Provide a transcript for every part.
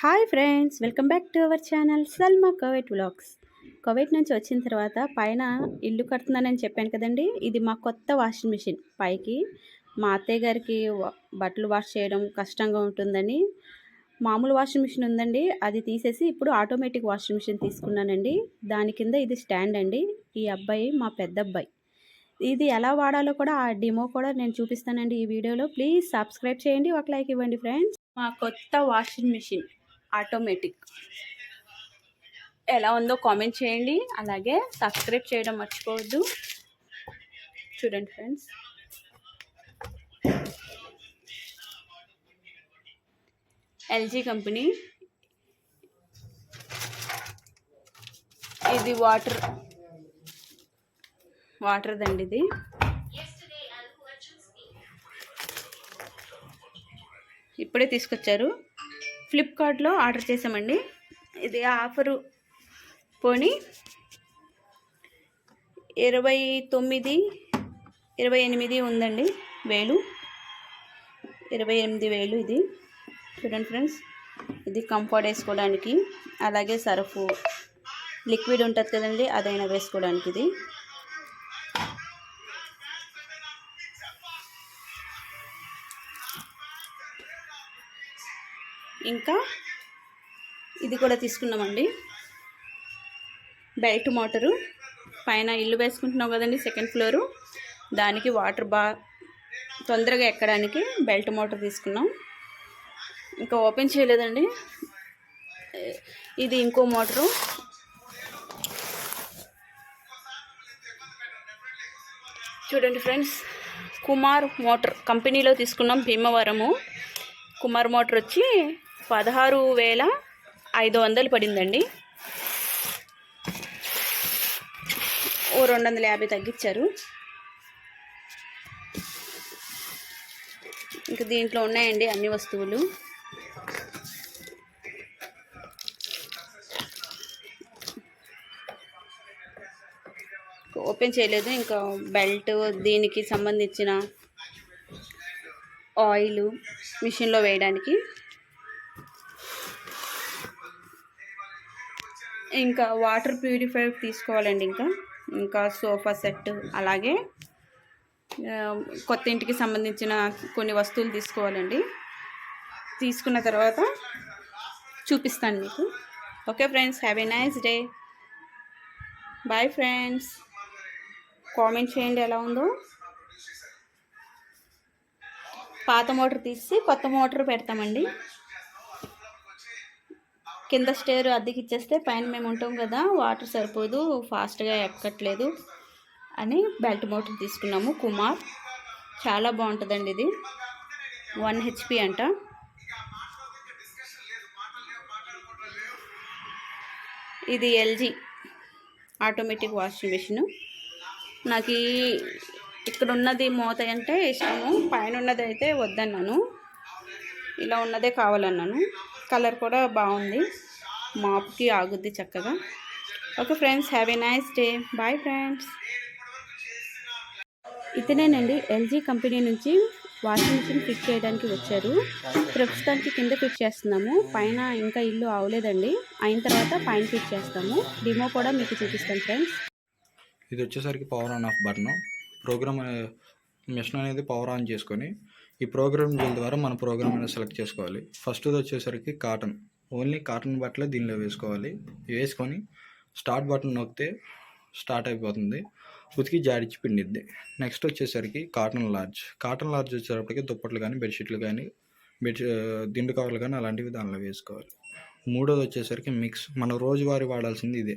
Hi friends welcome back to our channel Salma Kuwait vlogs. Kuwait నుంచి వచ్చిన తర్వాత పైన ఇల్లు కడుతున్నానని చెప్పాను కదండి. ఇది మా కొత్త వాషింగ్ మిషన్. పైకి మా అత్తయ్య గారికి బట్టలు వాష్ చేయడం కష్టంగా ఉంటుందని మామూలు వాషింగ్ మిషన్ ఉందండి. అది తీసేసి ఇప్పుడు ఆటోమేటిక్ వాషింగ్ మిషన్ తీసుకున్నానండి. దాని కింద ఇది స్టాండ్ అండి. ఈ అబ్బాయి మా పెద్ద అబ్బాయి ఇది ఎలా వాడాలో కూడా ఆ డిమో కూడా నేను చూపిస్తానండి ఈ వీడియోలో. ప్లీజ్ సబ్స్క్రైబ్ చేయండి. ఒక లైక్ ఇవ్వండి ఫ్రెండ్స్. మా కొత్త వాషింగ్ మిషన్. ఆటోమేటిక్ ఎలా ఉందో కామెంట్ చేయండి. అలాగే సబ్స్క్రైబ్ చేయడం మర్చిపోవద్దు. చూడండి ఫ్రెండ్స్ ఎల్జీ కంపెనీ ఇది వాటర్ వాటర్ దండి ఇది. ఇప్పుడే తీసుకొచ్చారు. ఫ్లిప్కార్ట్లో ఆర్డర్ చేసామండి ఇది ఆఫరు పోని ఇరవై తొమ్మిది ఇరవై ఎనిమిది ఉందండి వేలు. ఇరవై ఎనిమిది వేలు ఇది. చూడండి ఫ్రెండ్స్ ఇది కంఫర్ట్ వేసుకోవడానికి అలాగే సర్ఫ్ లిక్విడ్ ఉంటుంది కదండి అదైనా వేసుకోవడానికి ఇది. ఇంకా ఇది కూడా తీసుకున్నామండి. Belt motor. పైన ఇల్లు వేసుకుంటున్నాం కదండి సెకండ్ ఫ్లోరు. దానికి వాటర్ బా తొందరగా ఎక్కడానికి బెల్ట్ మోటార్ తీసుకున్నాం. ఇంకా ఓపెన్ చేయలేదండి. ఇది ఇంకో మోటరు. చూడండి ఫ్రెండ్స్ కుమార్ మోటార్ కంపెనీలో తీసుకున్నాం భీమవరము. కుమార్ మోటార్ వచ్చి పదహారు వేల ఐదు వందలు పడిందండి. ఓ రెండు వందల యాభై తగ్గించారు. ఇంకా దీంట్లో ఉన్నాయండి అన్ని వస్తువులు. ఓపెన్ చేయలేదు ఇంకా బెల్ట్ దీనికి సంబంధించిన ఆయిల్ మిషన్లో వేయడానికి. ఇంకా వాటర్ ప్యూరిఫైర్ తీసుకోవాలండి ఇంకా. ఇంకా సోఫా సెట్ అలాగే కొత్త ఇంటికి సంబంధించిన కొన్ని వస్తువులు తీసుకోవాలండి. తీసుకున్న తర్వాత చూపిస్తాను మీకు. Okay friends have a nice day. Bye friends. Comment చేయండి ఎలా ఉందో. పాత మోటార్ తీసి కొత్త మోటార్ పెడతామండి. కింద స్టేర్ అద్దెకి ఇచ్చేస్తే పైన మేము ఉంటాం కదా వాటర్ సరిపోదు ఫాస్ట్గా ఎక్కట్లేదు అని బెల్ట్ మోటార్ తీసుకున్నాము కుమార్. చాలా బాగుంటుందండి ఇది. వన్ హెచ్పి అంట. ఇది ఎల్జీ ఆటోమేటిక్ వాషింగ్ మిషన్ నాకు ఇక్కడ ఉన్నది మూత అంటే ఇష్టము. పైన ఉన్నది అయితే వద్దన్నాను. ఇలా ఉన్నదే కావాలన్నాను. కలర్ కూడా బాగుంది. మాప్కి ఆగుద్ది చక్కగా. Okay friends have a nice day. Bye friends. ఇతనేనండి LG company నుంచి వాషింగ్ మిషన్ ఫిట్ చేయడానికి వచ్చారు. ప్రస్తుతానికి కింద ఫిట్ చేస్తున్నాము. పైన ఇంకా ఇల్లు అవలేదండి అయిన తర్వాత పైన ఫిట్ చేస్తాము. డిమో కూడా మీకు చూపిస్తాను ఫ్రెండ్స్. ఇది వచ్చేసరికి power on off button program machine అనేది పవర్ ఆన్ చేసుకొని ఈ ప్రోగ్రామ్ దీని ద్వారా మన ప్రోగ్రామ్ అనేది సెలెక్ట్ చేసుకోవాలి. ఫస్ట్ వచ్చేసరికి కాటన్ ఓన్లీ కాటన్ బట్టలే దీనిలో వేసుకోవాలి. వేసుకొని స్టార్ట్ బటన్ నొక్కితే స్టార్ట్ అయిపోతుంది. ఉతికి జాడిచ్చి పిండిద్ది. నెక్స్ట్ వచ్చేసరికి కాటన్ లార్జ్ కాటన్ లార్జ్ వచ్చేటప్పటికి దుప్పట్లు కానీ బెడ్షీట్లు కానీ బెడ్ దిండు కవర్లు కానీ అలాంటివి దానిలో వేసుకోవాలి. మూడోది వచ్చేసరికి మిక్స్ మనం రోజువారీ వాడాల్సింది ఇదే.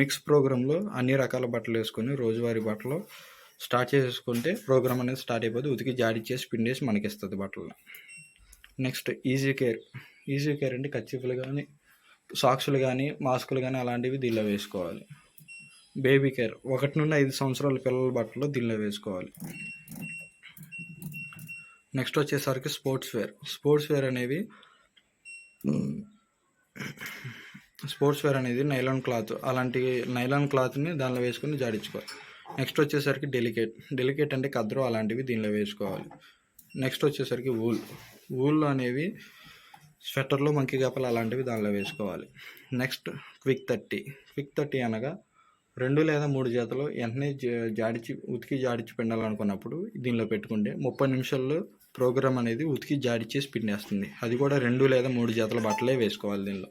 మిక్స్ ప్రోగ్రాంలో అన్ని రకాల బట్టలు వేసుకొని రోజువారీ బట్టలు స్టార్ట్ చేసుకుంటే ప్రోగ్రామ్ అనేది స్టార్ట్ అయిపోతుంది ఉతికి జాడిచ్చేసి పిండేసి మనకి ఇస్తుంది బట్టలు. Next easy care. Easy care అంటే కచ్చిపులు కానీ సాక్సులు కానీ మాస్కులు కానీ అలాంటివి దీనిలో వేసుకోవాలి. Baby care. ఒకటి నుండి ఐదు సంవత్సరాల పిల్లల బట్టలు దీనిలో వేసుకోవాలి. నెక్స్ట్ వచ్చేసరికి స్పోర్ట్స్ వేర్. స్పోర్ట్స్ వేర్ అనేవి స్పోర్ట్స్ వేర్ అనేది నైలాన్ క్లాత్. అలాంటి నైలాన్ క్లాత్ని దానిలో వేసుకొని జాడించుకోవాలి. నెక్స్ట్ వచ్చేసరికి డెలికేట్ డెలికేట్ అంటే కద్రో అలాంటివి దీనిలో వేసుకోవాలి. నెక్స్ట్ వచ్చేసరికి వూల్ వూల్ అనేవి స్వెటర్లు మంకి కప్పలు అలాంటివి దానిలో వేసుకోవాలి. Next quick thirty quick thirty అనగా రెండు లేదా మూడు జతలు వెంటనే జా- జాడిచి ఉతికి జాడిచి పిండాలనుకున్నప్పుడు దీనిలో పెట్టుకుంటే ముప్పై నిమిషాల్లో ప్రోగ్రామ్ అనేది ఉతికి జాడిచేసి పిండేస్తుంది. అది కూడా రెండు లేదా మూడు జతల బట్టలే వేసుకోవాలి దీనిలో.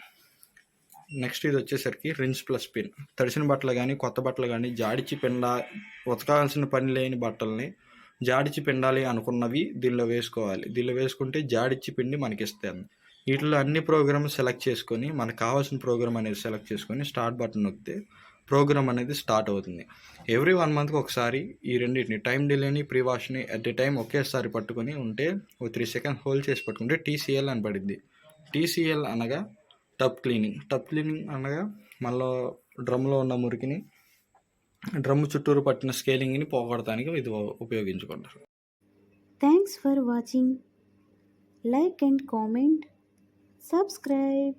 నెక్స్ట్ ఇది వచ్చేసరికి రిన్స్ ప్లస్ పిన్. తడిసిన బట్టలు కానీ కొత్త బట్టలు కానీ జాడిచి పిండా ఉతకాల్సిన పని లేని బట్టల్ని జాడిచి పిండాలి అనుకున్నవి దీనిలో వేసుకోవాలి. దీనిలో వేసుకుంటే జాడిచ్చి పిండి మనకి ఇస్తుంది వీటిలో అన్ని ప్రోగ్రామ్ సెలెక్ట్ చేసుకొని మనకు కావాల్సిన ప్రోగ్రామ్ అనేది సెలెక్ట్ చేసుకొని స్టార్ట్ బటన్ నొక్కితే ప్రోగ్రామ్ అనేది స్టార్ట్ అవుతుంది. ఎవ్రీ వన్ మంత్కి ఒకసారి ఈ రెండింటిని టైం డిలేని ప్రీ వాష్ని అట్ ఎ టైం ఒకేసారి పట్టుకొని ఉంటే ఓ త్రీ సెకండ్ హోల్డ్ చేసి పట్టుకుంటే టీసీఎల్ అని పడింది టీసీఎల్ అనగా టబ్ క్లీనింగ్. టబ్ క్లీనింగ్ అనగా మళ్ళీ డ్రమ్లో ఉన్న మురికిని డ్రమ్ చుట్టూరు పట్టిన స్కేలింగ్ని పోగొడటానికి ఇది ఉపయోగించుకుంటారు. Thanks for watching like and comment subscribe